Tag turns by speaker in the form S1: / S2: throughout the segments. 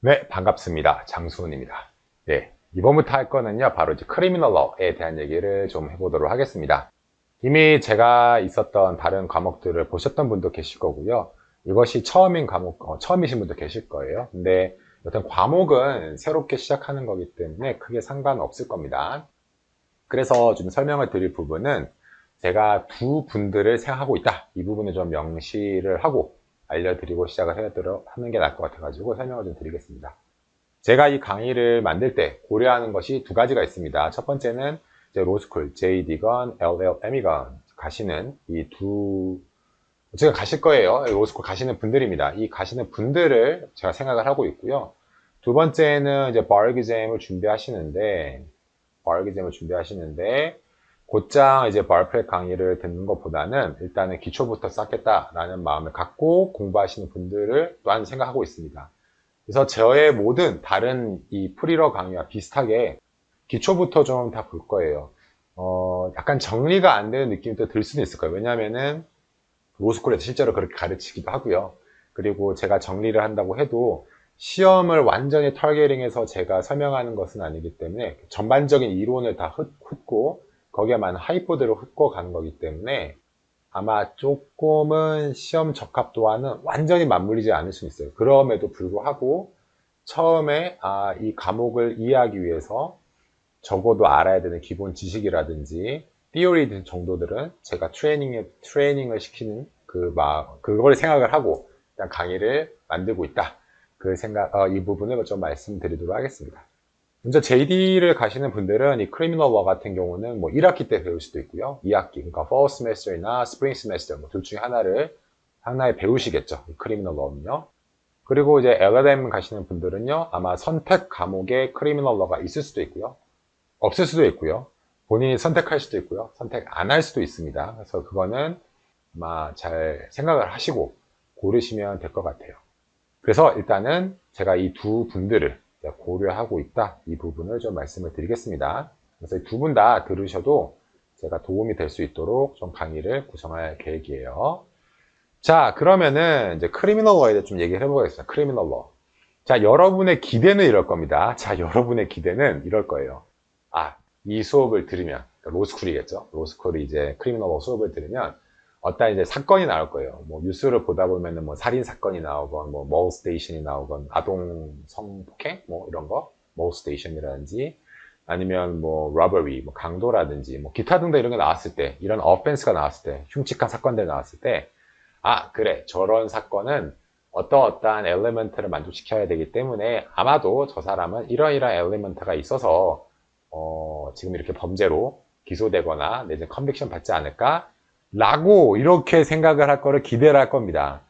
S1: 네, 반갑습니다. 장수훈입니다. 네, 이번부터 할 거는요, 바로 이제 크리미널 러에 대한 얘기를 좀 해보도록 하겠습니다. 이미 제가 있었던 다른 과목들을 보셨던 분도 계실 거고요. 이것이 처음인 과목, 어, 처음이신 분도 계실 거예요. 근데 여튼 과목은 새롭게 시작하는 거기 때문에 크게 상관없을 겁니다. 그래서 좀 설명을 드릴 부분은 제가 두 분들을 생각하고 있다. 이 부분을 좀 명시를 하고 알려드리고 시작을 하는 게 나을 것 같아가지고 설명을 좀 드리겠습니다. 제가 이 강의를 만들 때 고려하는 것이 두 가지가 있습니다. 첫 번째는 이제 로스쿨, JD건, LLM이건 가시는 이 두, 제가 가실 거예요. 로스쿨 가시는 분들입니다. 이 가시는 분들을 제가 생각을 하고 있고요. 두 번째는 이제 버기잼을 준비하시는데, 버기잼을 준비하시는데, 곧장 이제 바르프렛 강의를 듣는 것보다는 일단은 기초부터 쌓겠다라는 마음을 갖고 공부하시는 분들을 또한 생각하고 있습니다. 그래서 저의 모든 다른 이 프리러 강의와 비슷하게 기초부터 좀 다 볼 거예요. 어, 약간 정리가 안 되는 느낌도 들 수는 있을 거예요. 왜냐면은 로스쿨에서 실제로 그렇게 가르치기도 하고요. 그리고 제가 정리를 한다고 해도 시험을 완전히 털게링해서 제가 설명하는 것은 아니기 때문에 전반적인 이론을 다 훑고 거기에만 하이포드로 훑고 가는 거기 때문에 아마 조금은 시험 적합 도와는 완전히 맞물리지 않을 수 있어요. 그럼에도 불구하고 처음에 아, 이 과목을 이해하기 위해서 적어도 알아야 되는 기본 지식이라든지 띠오리 정도들은 제가 트레이닝에, 트레이닝을 시키는 그, 막, 그걸 생각을 하고 그냥 강의를 만들고 있다. 그 생각, 어, 이 부분을 좀 말씀드리도록 하겠습니다. 먼저 JD를 가시는 분들은 이 크리미널 워 같은 경우는 뭐 1학기 때 배울 수도 있고요. 2학기, 그러니까 fall semester이나 spring semester 뭐 둘 중에 하나를 하나에 배우시겠죠. 크리미널 러는요. 그리고 이제 LLM 가시는 분들은요. 아마 선택 과목에 크리미널 러가 있을 수도 있고요. 없을 수도 있고요. 본인이 선택할 수도 있고요. 선택 안 할 수도 있습니다. 그래서 그거는 아마 잘 생각을 하시고 고르시면 될 것 같아요. 그래서 일단은 제가 이 두 분들을 고려하고 있다. 이 부분을 좀 말씀을 드리겠습니다. 그래서 두 분 다 들으셔도 제가 도움이 될 수 있도록 좀 강의를 구성할 계획이에요. 자, 그러면은 이제 크리미널 러에 대해 좀 얘기를 해보겠습니다. 크리미널 러. 자, 여러분의 기대는 이럴 겁니다. 자, 여러분의 기대는 이럴 거예요. 아, 이 수업을 들으면, 그러니까 로스쿨이겠죠? 로스쿨이 이제 크리미널 러 수업을 들으면 어떤 이제 사건이 나올 거예요. 뭐 뉴스를 보다 보면은 뭐 살인 사건이 나오건 뭐 몰스테이션이 나오건 아동 성폭행? 뭐 이런 거? 몰스테이션이라든지 아니면 뭐 러버리 뭐 강도라든지 뭐 기타 등등 이런 게 나왔을 때 이런 어펜스가 나왔을 때 흉측한 사건들 나왔을 때 아 그래. 저런 사건은 어떠어떠한 엘리먼트를 만족시켜야 되기 때문에 아마도 저 사람은 이러이러한 엘리먼트가 있어서 어, 지금 이렇게 범죄로 기소되거나 내지 컨빅션 받지 않을까 라고 이렇게 생각을 할 거를 기대를 할 겁니다.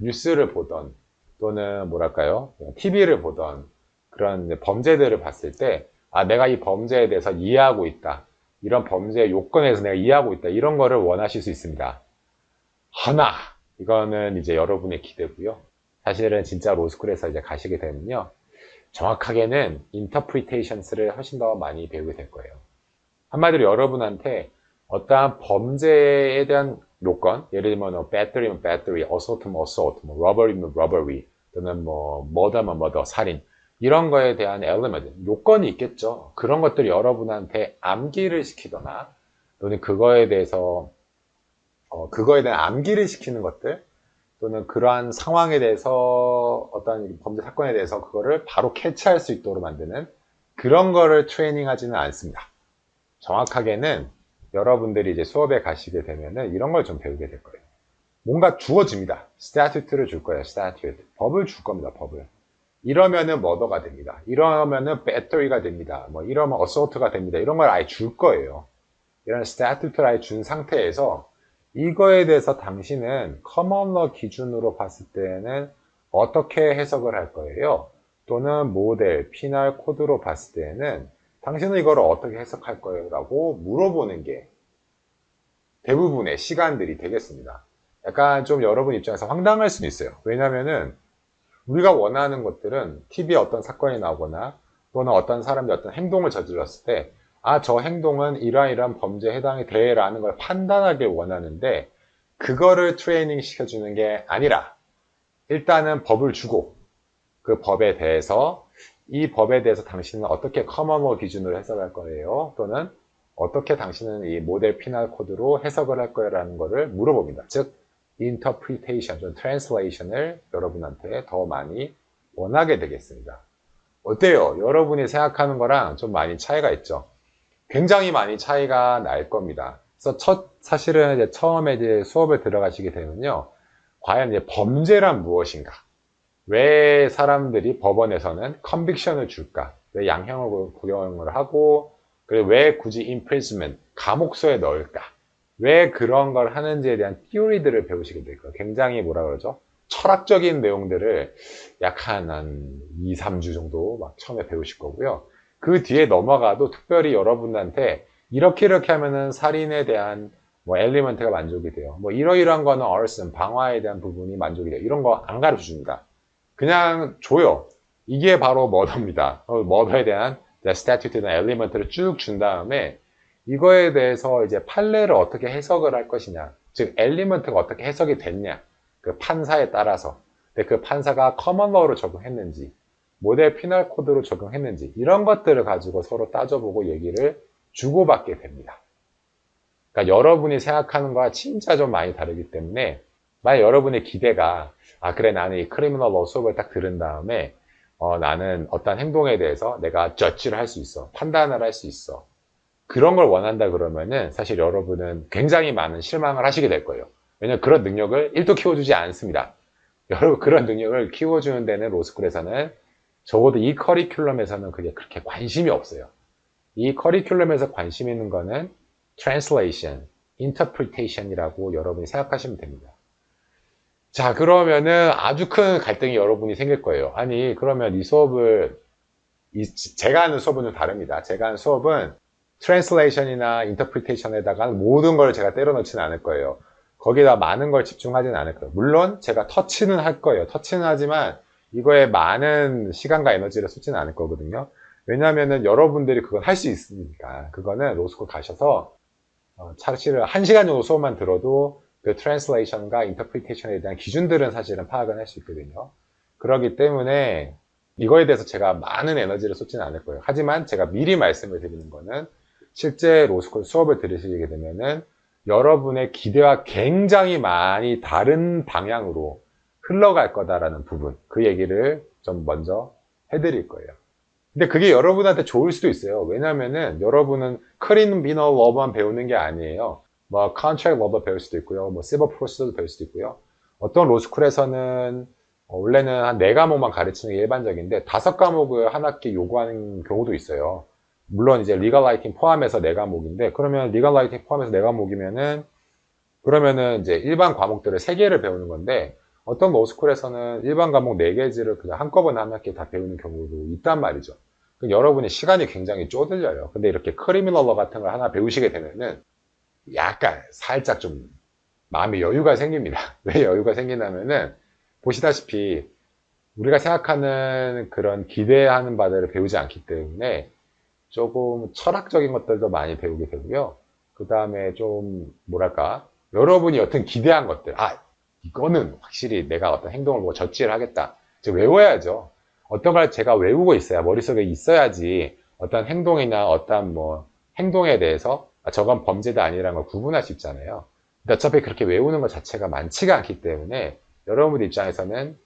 S1: 뉴스를 보던 또는 뭐랄까요 TV를 보던 그런 범죄들을 봤을 때 아, 내가 이 범죄에 대해서 이해하고 있다. 이런 범죄의 요건에서 내가 이해하고 있다. 이런 거를 원하실 수 있습니다. 하나, 이거는 이제 여러분의 기대고요. 사실은 진짜 로스쿨에서 이제 가시게 되면요. 정확하게는 인터프리테이션스를 훨씬 더 많이 배우게 될 거예요. 한마디로 여러분한테 어떠한 범죄에 대한 요건, 예를 들면 뭐 배터리면 배터리, 어소트면 어소트, 뭐 러버리면 러버리, 또는 뭐 머더면 머더, 살인 이런 거에 대한 엘리먼트, 요건이 있겠죠. 그런 것들이 여러분한테 암기를 시키거나 또는 그거에 대해서 어, 그거에 대한 암기를 시키는 것들 또는 그러한 상황에 대해서 어떤 범죄 사건에 대해서 그거를 바로 캐치할 수 있도록 만드는 그런 거를 트레이닝 하지는 않습니다. 정확하게는 여러분들이 이제 수업에 가시게 되면은 이런 걸 좀 배우게 될 거예요. 뭔가 주어집니다. 스타튜트를 줄 거예요. 스타튜트. 법을 줄 겁니다. 법을. 이러면은 머더가 됩니다. 이러면은 배터리가 됩니다. 뭐 이러면 어소트가 됩니다. 이런 걸 아예 줄 거예요. 이런 스타튜트를 아예 준 상태에서 이거에 대해서 당신은 커먼러 기준으로 봤을 때는 어떻게 해석을 할 거예요? 또는 모델, 피날 코드로 봤을 때는 당신은 이걸 어떻게 해석할 거예요? 라고 물어보는 게 대부분의 시간들이 되겠습니다. 약간 좀 여러분 입장에서 황당할 수는 있어요. 왜냐면은 우리가 원하는 것들은 TV에 어떤 사건이 나오거나 또는 어떤 사람이 어떤 행동을 저질렀을 때 아, 저 행동은 이러이러한 범죄에 해당이 돼 라는 걸 판단하길 원하는데 그거를 트레이닝 시켜주는 게 아니라 일단은 법을 주고 그 법에 대해서 이 법에 대해서 당신은 어떻게 커먼워 기준으로 해석할 거예요? 또는 어떻게 당신은 이 모델 피날 코드로 해석을 할 거예요라는 거를 물어봅니다. 즉 interpretation, 좀 translation을 여러분한테 더 많이 원하게 되겠습니다. 어때요? 여러분이 생각하는 거랑 좀 많이 차이가 있죠. 굉장히 많이 차이가 날 겁니다. 그래서 첫 사실은 이제 처음에 이제 수업을 들어가시게 되면요. 과연 이제 범죄란 무엇인가? 왜 사람들이 법원에서는 컨빅션을 줄까? 왜 양형을 구형을 하고 그리고 왜 굳이 imprisonment, 감옥소에 넣을까? 왜 그런 걸 하는지에 대한 티오리들을 배우시게 될 거예요. 굉장히 뭐라 그러죠? 철학적인 내용들을 약 한, 한 2, 3주 정도 막 처음에 배우실 거고요. 그 뒤에 넘어가도 특별히 여러분한테 이렇게 이렇게 하면은 살인에 대한 뭐 엘리먼트가 만족이 돼요. 뭐 이러이러한 거는 얼슨, 방화에 대한 부분이 만족이 돼요. 이런 거 안 가르쳐 줍니다. 그냥 줘요. 이게 바로 머더입니다. 어, 머더에 대한 스태튜트나 엘리먼트를 쭉 준 다음에 이거에 대해서 이제 판례를 어떻게 해석을 할 것이냐. 즉, 엘리먼트가 어떻게 해석이 됐냐. 그 판사에 따라서. 근데 그 판사가 커먼러로 적용했는지, 모델 피널 코드로 적용했는지, 이런 것들을 가지고 서로 따져보고 얘기를 주고받게 됩니다. 그러니까 여러분이 생각하는 거와 진짜 좀 많이 다르기 때문에, 만약 여러분의 기대가, 아, 그래, 나는 이 크리미널 러 수업을 딱 들은 다음에, 어, 나는 어떤 행동에 대해서 내가 저치를 할 수 있어. 판단을 할 수 있어. 그런 걸 원한다 그러면은 사실 여러분은 굉장히 많은 실망을 하시게 될 거예요. 왜냐면 그런 능력을 1도 키워주지 않습니다. 여러분 그런 능력을 키워주는 데는 로스쿨에서는 적어도 이 커리큘럼에서는 그게 그렇게 관심이 없어요. 이 커리큘럼에서 관심 있는 거는 translation, interpretation이라고 여러분이 생각하시면 됩니다. 자, 그러면은 아주 큰 갈등이 여러분이 생길 거예요. 아니, 그러면 이 수업을, 이, 제가 하는 수업은 좀 다릅니다. 제가 하는 수업은 트랜슬레이션이나 인터프리테이션에다가 모든 걸 제가 때려넣지는 않을 거예요. 거기다 많은 걸 집중하지는 않을 거예요. 물론 제가 터치는 할 거예요. 터치는 하지만 이거에 많은 시간과 에너지를 쏟지는 않을 거거든요. 왜냐하면 여러분들이 그걸 할수 있으니까. 그거는 로스쿨 가셔서 어, 사실은 한 시간 정도 수업만 들어도 그 트랜슬레이션과 인터프리테이션에 대한 기준들은 사실은 파악은 할 수 있거든요. 그렇기 때문에 이거에 대해서 제가 많은 에너지를 쏟지는 않을 거예요. 하지만 제가 미리 말씀을 드리는 거는 실제 로스쿨 수업을 들으시게 되면은 여러분의 기대와 굉장히 많이 다른 방향으로 흘러갈 거다라는 부분, 그 얘기를 좀 먼저 해드릴 거예요. 근데 그게 여러분한테 좋을 수도 있어요. 왜냐면은 여러분은 크리미널 러버만 배우는 게 아니에요. 뭐 컨트랙 러버 배울 수도 있고요. 뭐 시버 프로세스도 배울 수도 있고요. 어떤 로스쿨에서는 원래는 한네 과목만 가르치는 게 일반적인데 다섯 과목을 한 학기 요구하는 경우도 있어요. 물론 이제 리갈 라이팅 포함해서 네 과목인데 그러면 리갈 라이팅 포함해서 네 과목이면은 그러면은 이제 일반 과목들을 세 개를 배우는 건데 어떤 로스쿨에서는 일반 과목 네 개지를 그냥 한꺼번에 한 학기 다 배우는 경우도 있단 말이죠. 여러분의 시간이 굉장히 쪼들려요. 근데 이렇게 크리미널러 같은 걸 하나 배우시게 되면은 약간 살짝 좀 마음의 여유가 생깁니다. 왜 여유가 생기냐면은 보시다시피 우리가 생각하는 그런 기대하는 바들을 배우지 않기 때문에 조금 철학적인 것들도 많이 배우게 되고요. 그 다음에 좀 뭐랄까 여러분이 여튼 기대한 것들 아 이거는 확실히 내가 어떤 행동을 뭐 저지를 하겠다. 즉 외워야죠. 어떤 걸 제가 외우고 있어야 머릿속에 있어야지 어떤 행동이나 어떤 뭐 행동에 대해서 아, 저건 범죄다 아니라는 걸 구분할 수 있잖아요. 근데 어차피 그렇게 외우는 것 자체가 많지가 않기 때문에 여러분들 입장에서는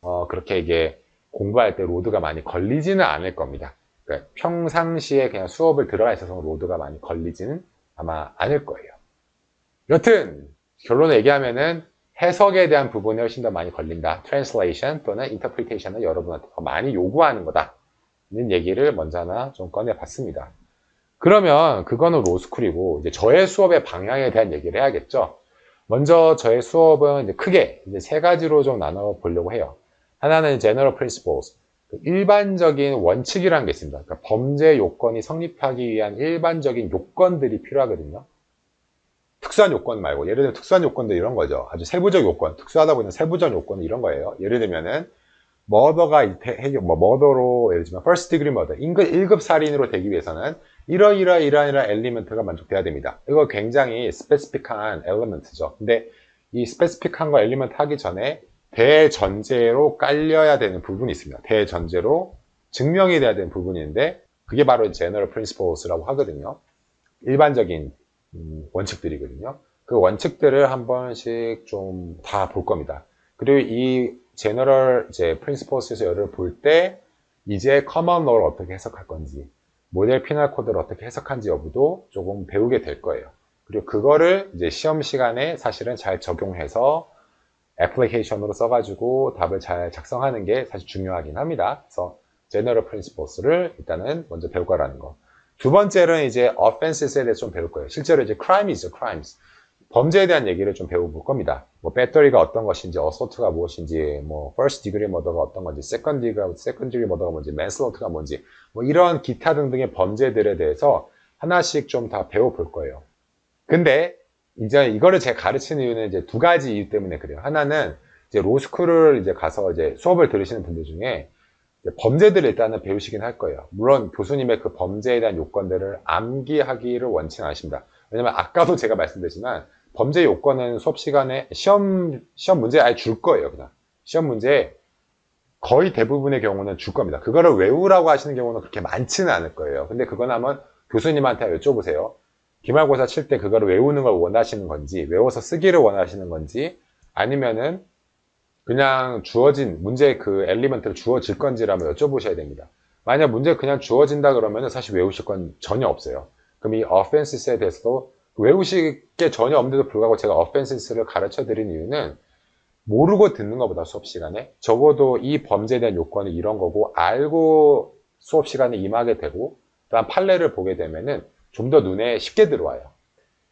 S1: 어, 그렇게 이게 공부할 때 로드가 많이 걸리지는 않을 겁니다. 그러니까 평상시에 그냥 수업을 들어가 있어서 로드가 많이 걸리지는 아마 않을 거예요. 여튼 결론을 얘기하면은 해석에 대한 부분이 훨씬 더 많이 걸린다. translation 또는 interpretation을 여러분한테 더 많이 요구하는 거다. 는 얘기를 먼저 하나 좀 꺼내봤습니다. 그러면 그거는 로스쿨이고 이제 저의 수업의 방향에 대한 얘기를 해야겠죠. 먼저 저의 수업은 이제 크게 이제 세 가지로 좀 나눠 보려고 해요. 하나는 general principles, 그 일반적인 원칙이라는 게 있습니다. 그러니까 범죄 요건이 성립하기 위한 일반적인 요건들이 필요하거든요. 특수한 요건 말고 예를 들면 특수한 요건들 이런 거죠. 아주 세부적 요건, 특수하다 보니 세부적 요건은 이런 거예요. 예를 들면은 머더가 해결, 뭐 머더로 예를 들면 first degree murder, 1급 살인으로 되기 위해서는 이러 이러 이러 이러 엘리먼트가 만족돼야 됩니다. 이거 굉장히 스페시픽한 엘리먼트죠. 근데 이 스페시픽한 거 엘리먼트 하기 전에 대전제로 깔려야 되는 부분이 있습니다. 대전제로 증명이 돼야 되는 부분이 있는데 그게 바로 General Principles라고 하거든요. 일반적인 음, 원칙들이거든요. 그 원칙들을 한 번씩 좀 다 볼 겁니다. 그리고 이 General 이제 Principles에서 열을 볼 때 이제 Common Law를 어떻게 해석할 건지 모델 피날 코드를 어떻게 해석한지 여부도 조금 배우게 될 거예요. 그리고 그거를 이제 시험 시간에 사실은 잘 적용해서 애플리케이션으로 써가지고 답을 잘 작성하는 게 사실 중요하긴 합니다. 그래서 General Principles를 일단은 먼저 배울 거라는 거. 두 번째는 이제 Offenses에 대해서 좀 배울 거예요. 실제로 이제 Crime이죠, Crimes. 범죄에 대한 얘기를 좀 배워볼 겁니다. 뭐 배터리가 어떤 것인지, 어소트가 무엇인지, 뭐 first degree murder가 어떤 건지, second degree, second degree murder가 뭔지, manslaughte가 뭔지, 뭐 이런 기타 등등의 범죄들에 대해서 하나씩 좀 다 배워볼 거예요. 근데 이제 이거를 제가 가르치는 이유는 이제 두 가지 이유 때문에 그래요. 하나는 이제 로스쿨을 이제 가서 이제 수업을 들으시는 분들 중에 범죄들을 일단은 배우시긴 할 거예요. 물론 교수님의 그 범죄에 대한 요건들을 암기하기를 원치는 않으십니다. 왜냐면 아까도 제가 말씀드렸지만 범죄 요건은 수업 시간에 시험 시험 문제 아예 줄 거예요. 그냥 시험 문제 거의 대부분의 경우는 줄 겁니다. 그거를 외우라고 하시는 경우는 그렇게 많지는 않을 거예요. 근데 그건 한번 교수님한테 여쭤보세요. 기말고사 칠 때 그거를 외우는 걸 원하시는 건지, 외워서 쓰기를 원하시는 건지, 아니면은 그냥 주어진 문제 그 엘리먼트를 주어질 건지라면 여쭤보셔야 됩니다. 만약 문제 그냥 주어진다 그러면 사실 외우실 건 전혀 없어요. 그럼 이 offenses에 대해서도 외우실 게 전혀 없는데도 불구하고 제가 offenses를 가르쳐 드린 이유는 모르고 듣는 것보다 수업 시간에 적어도 이 범죄에 대한 요건이 이런 거고 알고 수업 시간에 임하게 되고 다음 판례를 보게 되면은 좀 더 눈에 쉽게 들어와요.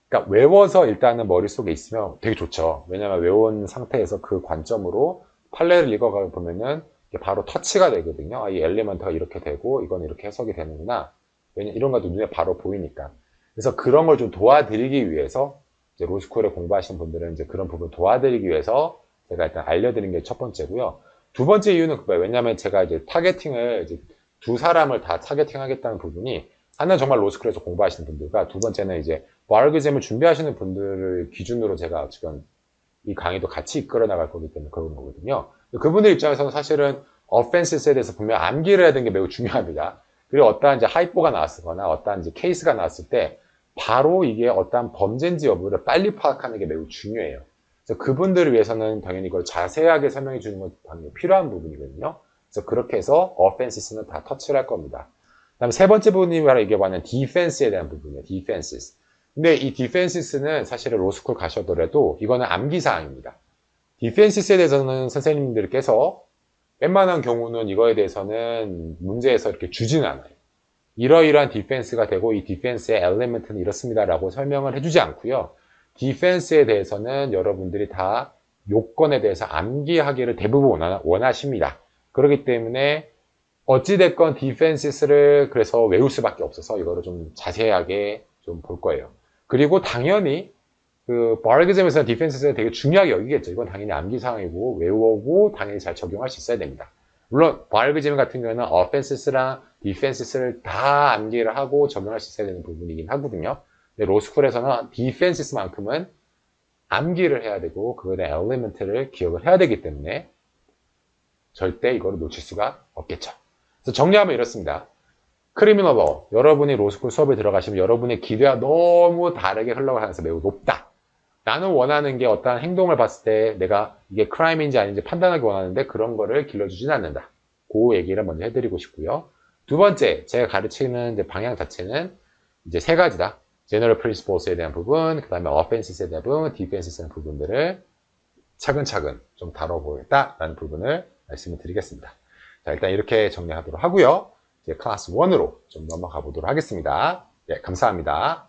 S1: 그러니까 외워서 일단은 머릿속에 있으면 되게 좋죠. 왜냐하면 외운 상태에서 그 관점으로 판례를 읽어가 보면은 바로 터치가 되거든요. 아, 이 엘리먼트가 이렇게 되고 이건 이렇게 해석이 되는구나. 왜냐 이런 것도 눈에 바로 보이니까. 그래서 그런 걸 좀 도와드리기 위해서 로스쿨에 공부하신 분들은 이제 그런 부분 도와드리기 위해서 제가 일단 알려드린 게 첫 번째고요. 두 번째 이유는 그거예요. 왜냐하면 제가 이제 타겟팅을 이제 두 사람을 다 타겟팅하겠다는 부분이 하나는 정말 로스쿨에서 공부하시는 분들과 두 번째는 이제 바르그잼을 준비하시는 분들을 기준으로 제가 지금 이 강의도 같이 이끌어 나갈 거기 때문에 그런 거거든요. 그분들 입장에서는 사실은 어펜시스에 대해서 분명 암기를 해야 되는 게 매우 중요합니다. 그리고 어떠한 이제 하이포가 나왔거나 어떠한 이제 케이스가 나왔을 때 바로 이게 어떠한 범죄인지 여부를 빨리 파악하는 게 매우 중요해요. 그래서 그분들을 위해서는 당연히 이걸 자세하게 설명해 주는 건 당연히 필요한 부분이거든요. 그래서 그렇게 해서 어펜시스는 다 터치를 할 겁니다. 다음 세 번째 부분이 바로 이게 뭐냐면 디펜스에 대한 부분이에요. 디펜스. 근데 이 디펜시스는 사실은 로스쿨 가셔더라도 이거는 암기사항입니다. 디펜시스에 대해서는 선생님들께서 웬만한 경우는 이거에 대해서는 문제에서 이렇게 주지는 않아요. 이러이러한 디펜스가 되고 이 디펜스의 엘리멘트는 이렇습니다라고 설명을 해주지 않고요. 디펜스에 대해서는 여러분들이 다 요건에 대해서 암기하기를 대부분 원하 십니다. 그렇기 때문에 어찌됐건 디펜시스를 그래서 외울 수밖에 없어서 이거를 좀 자세하게 좀 볼 거예요. 그리고 당연히 그 바르기즘에서는 디펜스는 되게 중요하게 여기겠죠. 이건 당연히 암기 사항이고 외우고 당연히 잘 적용할 수 있어야 됩니다. 물론 바르기즘 같은 경우는 어펜시스랑 디펜시스를 다 암기를 하고 적용할 수 있어야 되는 부분이긴 하거든요. 근데 로스쿨에서는 디펜시스만큼은 암기를 해야 되고 그거에 대한 엘리멘트를 기억을 해야 되기 때문에 절대 이거를 놓칠 수가 없겠죠. 그래서 정리하면 이렇습니다. 크리미널 로 여러분이 로스쿨 수업에 들어가시면 여러분의 기대와 너무 다르게 가능성이 매우 높다. 나는 원하는 게 어떠한 행동을 봤을 때 내가 이게 크라임인지 아닌지 판단하기 원하는데 그런 거를 길러주지는 않는다. 그 얘기를 먼저 해드리고 싶고요. 두 번째, 제가 가르치는 방향 자체는 이제 세 가지다. 제너럴 프린시플스에 대한 부분, 그 다음에 어펜시스에 대한 부분, 디펜시스에 대한 부분들을 차근차근 좀 다뤄보겠다라는 부분을 말씀을 드리겠습니다. 자, 일단 이렇게 정리하도록 하고요. 이제 클래스 1으로 좀 넘어가 보도록 하겠습니다. 예, 감사합니다.